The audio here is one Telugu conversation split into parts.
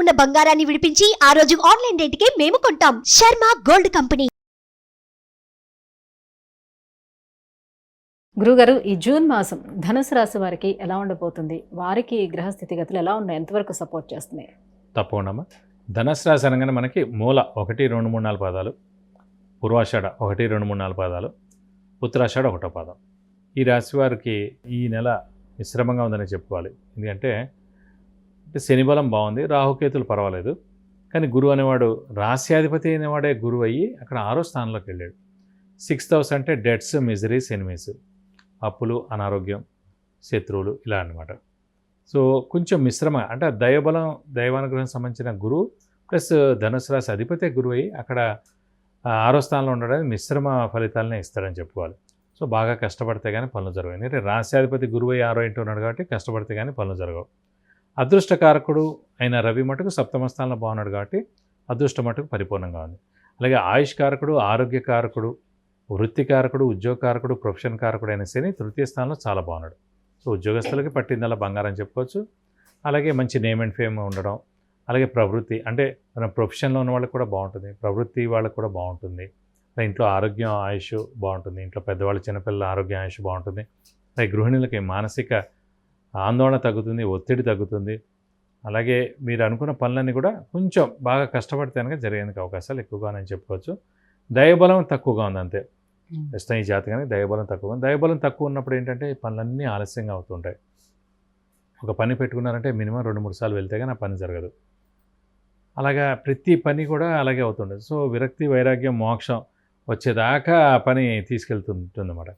ఉన్న బంగారాన్ని విడిపించి ఆ రోజు ఆన్లైన్ రేటుకే మేము కొంటాం. Sharma gold company. గురుగారు ఈ జూన్ మాసం ధనుసు రాశి వారికి ఎలా ఉండబోతుంది? వారికి గ్రహ స్థితిగతులు ఎలా ఉన్నాయి? ఎంతవరకు సపోర్ట్ చేస్తున్నాయి? తప్పకుండా ధనస్సు రాశి అనగానే మనకి మూల ఒకటి రెండు మూడు నాలుగు పాదాలు పూర్వాషాఢ ఒకటి రెండు మూడు నాలుగు పాదాలు ఉత్తరాషాఢ ఒకటో పాదం. ఈ రాశి వారికి ఈ నెల మిశ్రమంగా ఉందని చెప్పుకోవాలి. ఎందుకంటే అంటే శని బలం బాగుంది రాహుకేతులు పర్వాలేదు. కానీ గురువు అనేవాడు రాశ్యాధిపతి అనేవాడే గురువు అయ్యి అక్కడ ఆరో స్థానంలోకి వెళ్ళాడు. సిక్స్త్ హౌస్ అంటే డెట్స్ మిజరీస్ ఎనిమీస్ అప్పులు అనారోగ్యం శత్రువులు ఇలా అన్నమాట. సో కొంచెం మిశ్రమ అంటే దైవబలం దైవానుగ్రహం సంబంధించిన గురువు ప్లస్ ధనుసు రాశి అధిపతి గురువు అయ్యి అక్కడ ఆరో స్థానంలో ఉండడానికి మిశ్రమ ఫలితాలనే ఇస్తాడని చెప్పుకోవాలి. సో బాగా కష్టపడితే కానీ పనులు జరగవు. ఎందుకంటే రాశ్యాధిపతి గురువు అయ్యి ఆరో ఇంటి ఉన్నాడు కాబట్టి కష్టపడితే కానీ పనులు జరగవు. అదృష్టకారకుడు అయిన రవి మటుకు సప్తమ స్థానంలో బాగున్నాడు కాబట్టి అదృష్ట మటుకు పరిపూర్ణంగా ఉంది. అలాగే ఆయుష్ కారకుడు ఆరోగ్యకారకుడు వృత్తికారకుడు ఉద్యోగకారకుడు ప్రొఫెషన్ కారకుడు అయిన శని తృతీయ స్థానంలో చాలా బాగున్నాడు. సో ఉద్యోగస్తులకి పట్టిందల్లా బంగారం చెప్పుకోవచ్చు. అలాగే మంచి నేమ్ అండ్ ఫేమ్ ఉండడం అలాగే ప్రవృత్తి అంటే మన ప్రొఫెషన్లో ఉన్న వాళ్ళకి కూడా బాగుంటుంది. ప్రవృత్తి వాళ్ళకి కూడా బాగుంటుంది. ఇంట్లో ఆరోగ్యం ఆయుష్ బాగుంటుంది. ఇంట్లో పెద్దవాళ్ళు చిన్నపిల్లల ఆరోగ్యం ఆయుష్ బాగుంటుంది. అలాగే గృహిణులకి మానసిక ఆందోళన తగ్గుతుంది ఒత్తిడి తగ్గుతుంది. అలాగే మీరు అనుకున్న పనులన్నీ కూడా కొంచెం బాగా కష్టపడితే కనుక జరిగేందుకు అవకాశాలు ఎక్కువగా నేను చెప్పుకోవచ్చు. దైవబలం తక్కువగా ఉంది అంతే ప్రస్తుతం ఈ జాతకానికి దైవబలం తక్కువ ఉంది. దైవబలం తక్కువ ఉన్నప్పుడు ఏంటంటే ఈ పనులన్నీ ఆలస్యంగా అవుతుంటాయి. ఒక పని పెట్టుకున్నారంటే మినిమం రెండు మూడు సార్లు వెళ్తే కానీ ఆ పని జరగదు. అలాగా ప్రతి పని కూడా అలాగే అవుతుండదు సో విరక్తి వైరాగ్యం మోక్షం వచ్చేదాకా ఆ పని తీసుకెళ్తుంటుందన్నమాట.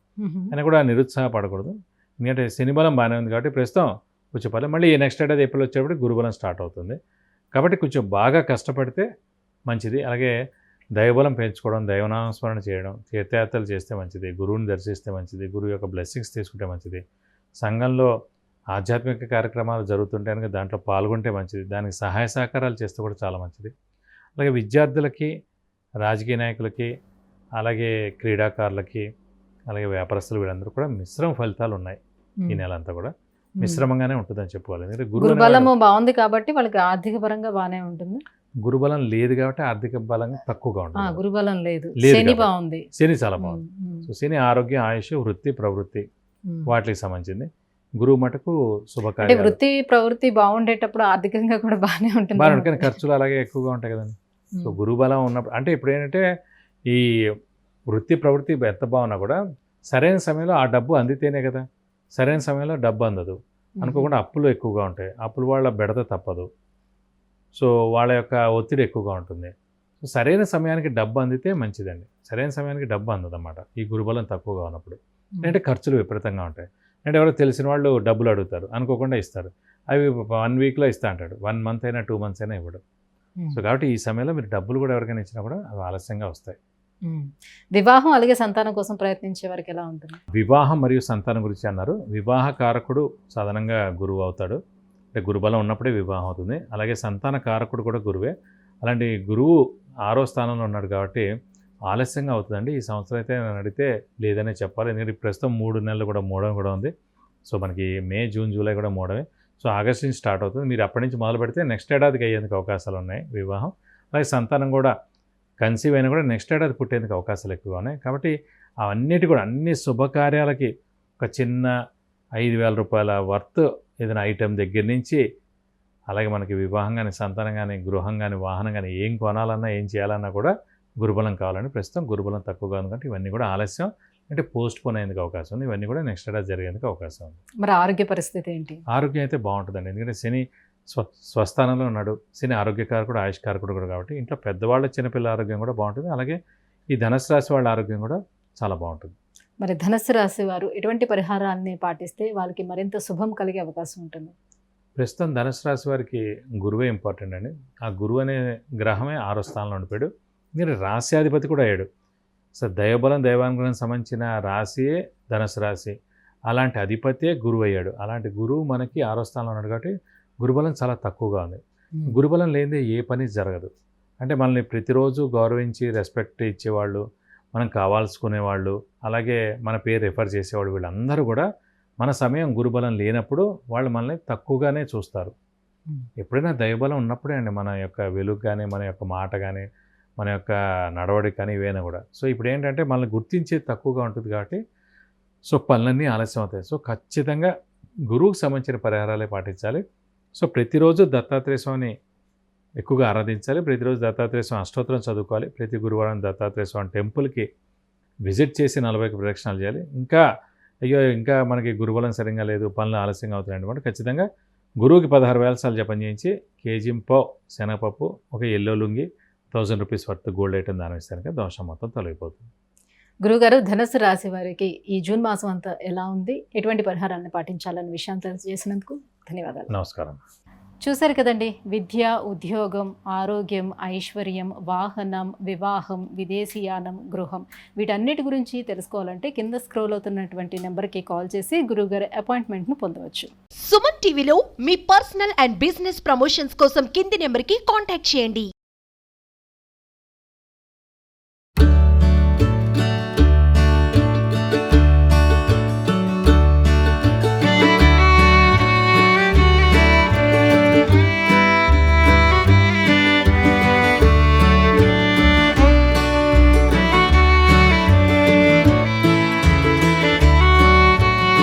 అని కూడా నిరుత్సాహపడకూడదు. ఎందుకంటే శనిబలం బాగానే ఉంది కాబట్టి ప్రస్తుతం కొంచెం పర్లేదు. మళ్ళీ నెక్స్ట్ ఏడాది ఏప్రిల్ వచ్చేటప్పుడు గురుబలం స్టార్ట్ అవుతుంది. కాబట్టి కొంచెం బాగా కష్టపడితే మంచిది. అలాగే దైవబలం పెంచుకోవడం దైవనామస్మరణ చేయడం తీర్థయాత్రలు చేస్తే మంచిది గురువుని దర్శిస్తే మంచిది గురువు యొక్క బ్లెస్సింగ్స్ తీసుకుంటే మంచిది. సంఘంలో ఆధ్యాత్మిక కార్యక్రమాలు జరుగుతుంటే కనుక దాంట్లో పాల్గొంటే మంచిది. దానికి సహాయ సహకారాలు చేస్తే కూడా చాలా మంచిది. అలాగే విద్యార్థులకి రాజకీయ నాయకులకి అలాగే క్రీడాకారులకి అలాగే వ్యాపారస్తులు వీళ్ళందరూ కూడా మిశ్రమ ఫలితాలు ఉన్నాయి. ఈ నెల అంతా కూడా మిశ్రమంగానే ఉంటుందని చెప్పుకోవాలి. ఎందుకంటే గురుబలము బాగుంది కాబట్టి వాళ్ళకి ఆర్థిక పరంగా బాగానే ఉంటుంది. గురుబలం లేదు కాబట్టి ఆర్థిక బలం తక్కువగా ఉంటుంది. గురుబలం లేదు. లేదు శని. బాగుంది. శని చాలా బాగుంది. సో శని ఆరోగ్యం ఆయుష్ వృత్తి ప్రవృత్తి. వాటికి సంబంధించింది. గురువు మటుకు అంటే శుభకార్యాలు. వృత్తి ప్రవృత్తి బాగుండేటప్పుడు ఆర్థికంగా కూడా బాగానే ఉంటుంది. బాగా ఉంటుంది. కానీ ఖర్చులు అలాగే ఎక్కువగా ఉంటాయి కదండి. సో గురువు బలం ఉన్నప్పుడు అంటే ఇప్పుడు ఏంటంటే ఈ వృత్తి ప్రవృత్తి ఎంత బాగున్నా కూడా సరైన సమయంలో ఆ డబ్బు అందితేనే కదా. సరైన సమయంలో డబ్బు అందదు. అనుకోకుండా అప్పులు ఎక్కువగా ఉంటాయి. అప్పులు వాళ్ళ బెడత తప్పదు. సో వాళ్ళ యొక్క ఒత్తిడి ఎక్కువగా ఉంటుంది. సో సరైన సమయానికి డబ్బు అందితే మంచిదండి. సరైన సమయానికి డబ్బు అందదన్నమాట. ఈ గురుబలం తక్కువగా ఉన్నప్పుడు. అంటే ఖర్చులు విపరీతంగా ఉంటాయి. అంటే ఎవరో తెలిసిన వాళ్ళు డబ్బులు అడుగుతారు. అనుకోకుండా ఇస్తారు. అవి వన్ వీక్లో ఇస్తా అంటాడు. వన్ మంత్ అయినా టూ మంత్స్ అయినా ఇవ్వడు. సో కాబట్టి ఈ సమయంలో మీరు డబ్బులు కూడా ఎవరికైనా ఇచ్చినా కూడా అవి ఆలస్యంగా వస్తాయి. వివాహం అలాగే సంతానం కోసం ప్రయత్నించే వారికి ఎలా ఉంటుంది? వివాహం మరియు సంతానం గురించి అన్నారు. వివాహ కారకుడు సాధారణంగా గురువు అవుతాడు. అంటే గురుబలం ఉన్నప్పుడే వివాహం అవుతుంది. అలాగే సంతాన కారకుడు కూడా గురువే. అలాంటి గురువు ఆరో స్థానంలో ఉన్నాడు కాబట్టి ఆలస్యంగా అవుతుందండి. ఈ సంవత్సరం అయితే నన్ను అడిగితే లేదనే చెప్పాలి. ఎందుకంటే ప్రస్తుతం మూడు నెలలు కూడా మూడవ కూడా ఉంది. సో మనకి మే జూన్ జూలై కూడా మూడవే సో ఆగస్ట్ నుంచి స్టార్ట్ అవుతుంది. మీరు అప్పటి నుంచి మొదలు పెడితే నెక్స్ట్ ఏడాదికి అయ్యేందుకు అవకాశాలు ఉన్నాయి వివాహం. అలాగే సంతానం కూడా కన్సీవ్ అయినా కూడా నెక్స్ట్ ఏడాది పుట్టేందుకు అవకాశాలు ఎక్కువగా ఉన్నాయి. కాబట్టి అవన్నిటి కూడా అన్ని శుభకార్యాలకి ఒక చిన్న ఐదు వేల రూపాయల వర్త్ ఏదైనా ఐటెం దగ్గర నుంచి అలాగే మనకి వివాహం కానీ సంతానం కానీ గృహం కానీ వాహనం కానీ ఏం కొనాలన్నా ఏం చేయాలన్నా కూడా గురుబలం కావాలని ప్రస్తుతం గురుబలం తక్కువగా ఉంది కాబట్టి ఇవన్నీ కూడా ఆలస్యం. అంటే పోస్ట్ పోన్ అయ్యేందుకు అవకాశం ఉంది. ఇవన్నీ కూడా నెక్స్ట్ ఏడాది జరిగేందుకు అవకాశం ఉంది. మరి ఆరోగ్య పరిస్థితి ఏంటి? ఆరోగ్యం అయితే బాగుంటుందండి. ఎందుకంటే శని స్వ స్వస్థానంలో ఉన్నాడు. శని ఆరోగ్యకారకుడు ఆయుష్కారకుడు కూడా కాబట్టి ఇంట్లో పెద్దవాళ్ళ చిన్నపిల్లల ఆరోగ్యం కూడా బాగుంటుంది. అలాగే ఈ ధనుసు రాశి వాళ్ళ ఆరోగ్యం కూడా చాలా బాగుంటుంది. మరి ధనస్సు రాశి వారు ఎటువంటి పరిహారాన్ని పాటిస్తే వాళ్ళకి మరింత శుభం కలిగే అవకాశం ఉంటుంది? ప్రస్తుతం ధనుసు రాశి వారికి గురువే ఇంపార్టెంట్ అండి. ఆ గురువు అనే గ్రహమే ఆరో స్థానంలో ఉండిపోయాడు. మీరు రాశ్యాధిపతి కూడా అయ్యాడు. సో దైవబలం దైవానుగ్రహం సంబంధించిన రాశియే ధనుసు రాశి. అలాంటి అధిపతే గురువు అయ్యాడు అలాంటి గురువు మనకి ఆరో స్థానంలో ఉన్నాడు కాబట్టి గురుబలం చాలా తక్కువగా ఉంది. గురుబలం లేనిదే ఏ పని జరగదు. అంటే మనల్ని ప్రతిరోజు గౌరవించి రెస్పెక్ట్ ఇచ్చేవాళ్ళు మనం కావాల్సుకునేవాళ్ళు అలాగే మన పేరు రెఫర్ చేసేవాళ్ళు వీళ్ళందరూ కూడా మన సమయం గురుబలం లేనప్పుడు వాళ్ళు మనల్ని తక్కువగానే చూస్తారు. ఎప్పుడైనా దైవబలం ఉన్నప్పుడే అండి మన యొక్క వెలుగు కానీ మన యొక్క మాట కానీ మన యొక్క నడవడిక కానీ ఇవైనా కూడా. సో ఇప్పుడు ఏంటంటే మనల్ని గుర్తించేది తక్కువగా ఉంటుంది కాబట్టి సో పనులన్నీ ఆలస్యం అవుతాయి. సో ఖచ్చితంగా గురువుకు సంబంధించిన పరిహారాలే పాటించాలి. సో ప్రతిరోజు దత్తాత్రేయ స్వామిని ఎక్కువగా ఆరాధించాలి. ప్రతిరోజు దత్తాత్రేయ స్వామి అష్టోత్తరం చదువుకోవాలి. ప్రతి గురువారం దత్తాత్రేయ స్వామి టెంపుల్కి విజిట్ చేసి నలభైకి ప్రదక్షిణాలు చేయాలి. ఇంకా అయ్యో ఇంకా మనకి గురుబలం సరిగ్గా లేదు పనులు ఆలస్యంగా అవుతున్నాయి అంటే ఖచ్చితంగా గురువుకి పదహారు వేల సార్లు జపం చేయించి కేజీ పో శనగపప్పు ఒక yellow lungi thousand rupees worth gold item దానం ఇస్తే కనుక దోషం మొత్తం తొలగిపోతుంది. గురుగారు ధనుసు రాశి వారికి ఈ జూన్ మాసం అంతా ఎలా ఉంది? ఎటువంటి పరిహారాన్ని పాటించాలనే విషయం తెలియజేసినందుకు ధన్యవాదాలు. నమస్కారం. చూశారు కదండి విద్య ఉద్యోగం ఆరోగ్యం ఐశ్వర్యం వాహనం వివాహం విదేశీయానం గృహం వీటన్నిటి గురించి తెలుసుకోవాలంటే కింద స్క్రోల్ అవుతున్నటువంటి నెంబర్కి కాల్ చేసి గురుగారి అపాయింట్మెంట్ను పొందవచ్చు. సుమన్ టీవీలో మీ పర్సనల్ అండ్ బిజినెస్ ప్రమోషన్స్ కోసం కింది నెంబర్కి కాంటాక్ట్ చేయండి.